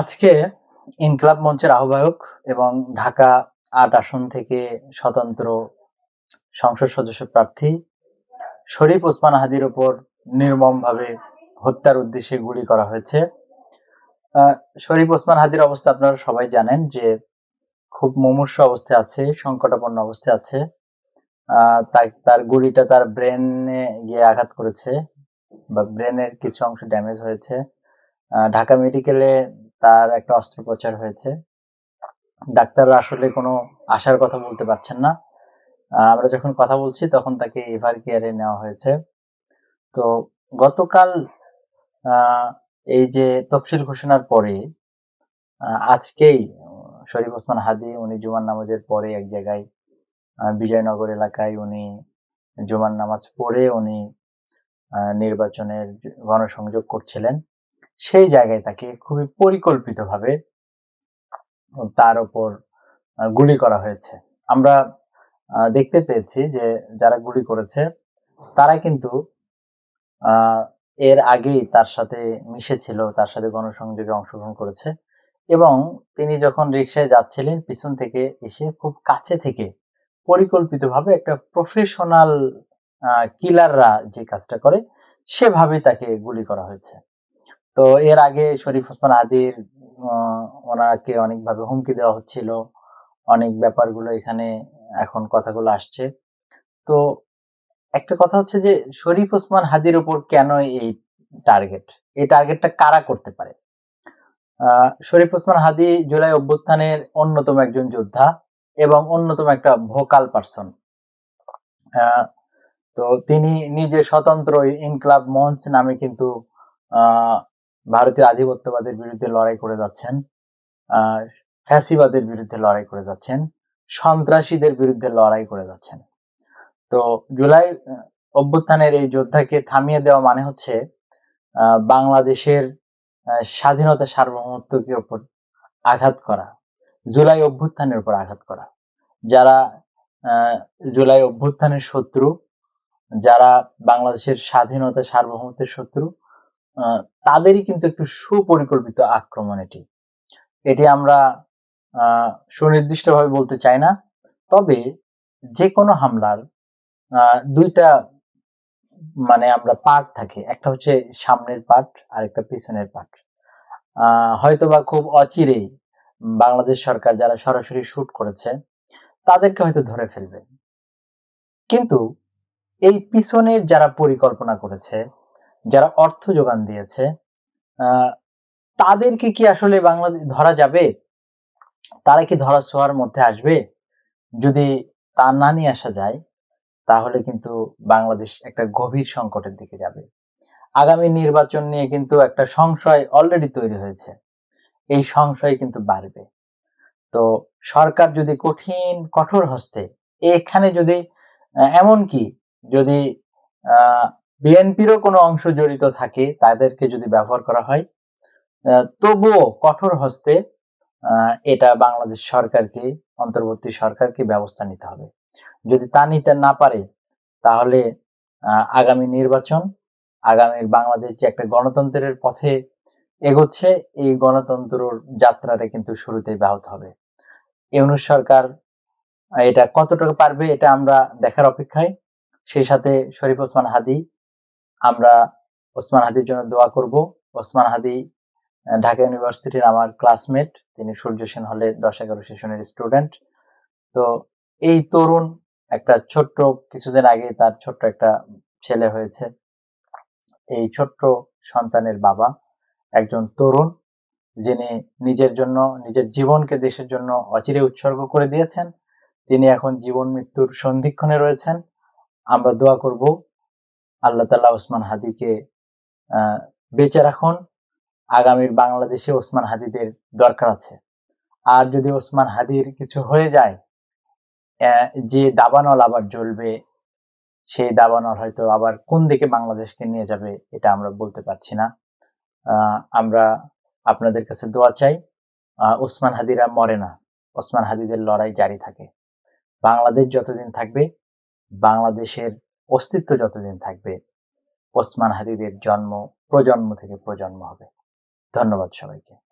আজকে ইনকলাব মঞ্চের আহ্বায়ক এবং ঢাকা আট আসন থেকে স্বতন্ত্র সংসদ সদস্য প্রার্থী শরীফ ওসমান হাদির উপর নির্মমভাবে হত্যার উদ্দেশ্যে গুলি করা হয়েছে। শরীফ ওসমান হাদির অবস্থা আপনারা সবাই জানেন যে খুব মুমূর্ষ অবস্থায় আছে, সংকটাপন্ন অবস্থায় আছে। তার গুলিটা তার ব্রেনে গিয়ে আঘাত করেছে বা ব্রেনের কিছু অংশ ড্যামেজ হয়েছে। ঢাকা মেডিকেলে তার একটা অস্ত্রোপচার হয়েছে। ডাক্তাররা আসলে কোনো আশার কথা বলতে পারছেন না। আমরা যখন কথা বলছি তখন তাকে এভার কেয়ারে নেওয়া হয়েছে। তো গতকাল এই যে তফসিল ঘোষণার পরে আজকেই, শরীফ ওসমান হাদি, উনি জুমার নামাজের পরে এক জায়গায় বিজয়নগর এলাকায় উনি জুমার নামাজ পড়ে উনি নির্বাচনের গণসংযোগ করছিলেন। সেই জায়গায় তাকে খুবই পরিকল্পিতভাবে তার উপর গুলি করা হয়েছে। আমরা দেখতে পেয়েছি যে যারা গুলি করেছে তারা কিন্তু এর আগেই তার সাথে মিশেছিল, তার সাথে গণসংযোগে অংশগ্রহণ করেছে এবং তিনি যখন রিক্সায় যাচ্ছিলেন, পিছন থেকে এসে খুব কাছে থেকে পরিকল্পিতভাবে একটা প্রফেশনাল কিলাররা যে কাজটা করে সেভাবে তাকে গুলি করা হয়েছে। তো এর আগে শরীফ ওসমান আদির ওনাকে অনেকভাবে হুমকি দেওয়া হচ্ছিল। অনেক ব্যাপারগুলো এখানে এখন কথাগুলো আসছে। তো একটা কথা হচ্ছে যে, শরীফ ওসমান হাদির উপর কেন এই টার্গেট এই টার্গেটটা কারা করতে পারে? শরীফ ওসমান হাদি জুলাই অভ্যুত্থানের অন্যতম একজন যোদ্ধা এবং অন্যতম একটা ভোকাল পারসন তো তিনি নিজে স্বতন্ত্র ইনকলাব মঞ্চ নামে কিন্তু ভারতীয় আধিপত্যবাদের বিরুদ্ধে লড়াই করে যাচ্ছেন ফ্যাসিবাদের বিরুদ্ধে লড়াই করে যাচ্ছেন, সন্ত্রাসীদের বিরুদ্ধে লড়াই করে যাচ্ছেন। তো জুলাই অভ্যুত্থানের এই যোদ্ধাকে থামিয়ে দেওয়া মানে হচ্ছে বাংলাদেশের স্বাধীনতা সার্বভৌমত্বের উপর আঘাত করা, জুলাই অভ্যুত্থানের উপর আঘাত করা। যারা জুলাই অভ্যুত্থানের শত্রু, যারা বাংলাদেশের স্বাধীনতা সার্বভৌমত্বের শত্রু তাদেরই কিন্তু একটু সুপরিকল্পিত আক্রমণ এটি। এটি আমরা সুনির্দিষ্টভাবে বলতে চাই না, তবে যে কোনো হামলার দুইটা মানে আমরা পার্ট থাকে। একটা হচ্ছে সামনের পার্ট আর একটা পিছনের পার্ট। হয়তোবা খুব অচিরেই বাংলাদেশ সরকার যারা সরাসরি শুট করেছে, তাদেরকে হয়তো ধরে ফেলবে। কিন্তু এই পিছনের যারা পরিকল্পনা করেছে যারা অর্থ যোগান দিয়েছে তাদেরকে কি আসলে বাংলাদেশ ধরা যাবে? তারা কি ধরা ছোঁয়ার মধ্যে আসবে? যদি তা না নিয়ে আসা যায় তাহলে কিন্তু বাংলাদেশ একটা গভীর সংকটের দিকে যাবে। আগামী নির্বাচন নিয়ে কিন্তু একটা সংশয় অলরেডি তৈরি হয়েছে। এই সংশয় কিন্তু বাড়বে। তো সরকার যদি কঠিন কঠোর হস্তে এখানে যদি আহ, এমনকি যদি বিএনপিরও কোনো অংশ জড়িত থাকে, তাদেরকে যদি ব্যবহার করা হয় তবুও কঠোর হস্তে এটা বাংলাদেশ সরকারকে, অন্তর্বর্তী সরকারকে ব্যবস্থা নিতে হবে। যদি তা নিতে না পারে, তাহলে আগামী নির্বাচন, আগামী বাংলাদেশ যে একটা গণতন্ত্রের পথে এগোচ্ছে, এই গণতন্ত্রর যাত্রাটা কিন্তু শুরুতেই ব্যাহত হবে। ইউনুস সরকার এটা কতটুকু পারবে, এটা আমরা দেখার অপেক্ষায়। সেই সাথে শরীফ ওসমান হাদি আমরা ওসমান হাদির জন্য দোয়া করব। ওসমান হাদি ঢাকা ইউনিভার্সিটির আমার ক্লাসমেট তিনি সূর্য সেন হলে দশ এগারো সেশনের স্টুডেন্ট তো এই তরুণ একটা ছোট্ট, কিছুদিন আগে তার ছোট্ট একটা ছেলে হয়েছে। এই ছোট্ট সন্তানের বাবা একজন তরুণ, যিনি নিজের জন্য, নিজের জীবনকে দেশের জন্য অচিরে উৎসর্গ করে দিয়েছেন। তিনি এখন জীবন মৃত্যুর সন্ধিক্ষণে রয়েছেন। আমরা দোয়া করব আল্লাহ তাল্লাহ ওসমান হাদিকে বেঁচে রাখুন। আগামীর বাংলাদেশে ওসমান হাদিদের দরকার আছে। আর যদি ওসমান হাদির কিছু হয়ে যায় যে দাবানল আবার জ্বলবে, সেই দাবানল হয়তো আবার কোন দিকে বাংলাদেশকে নিয়ে যাবে, এটা আমরা বলতে পারছি না। আমরা আপনাদের কাছে দোয়া চাই ওসমান হাদিরা মরে না। ওসমান হাদিদের লড়াই জারি থাকে। বাংলাদেশ যতদিন থাকবে, বাংলাদেশের অস্তিত্ব যতদিন থাকবে ওসমান হাদিদের জন্ম প্রজন্ম থেকে প্রজন্ম হবে। ধন্যবাদ সবাইকে।